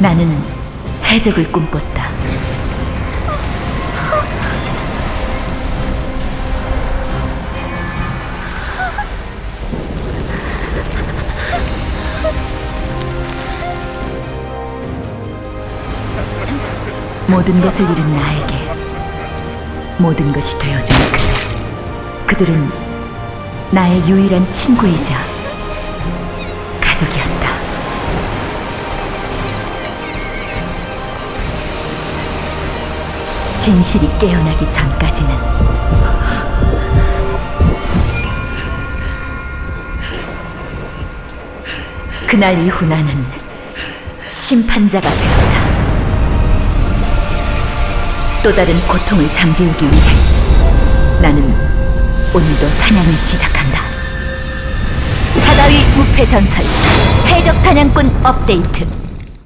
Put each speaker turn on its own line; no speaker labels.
나는 해적을 꿈꿨다. 모든 것을 잃은 나에게 모든 것이 되어준 그들. 그들은 나의 유일한 친구이자 진실이 깨어나기 전까지는 그날 이후 나는 심판자가 되었다. 또 다른 고통을 잠재우기 위해 나는 오늘도 사냥을 시작한다. 바다위 무패 전설 해적 사냥꾼 업데이트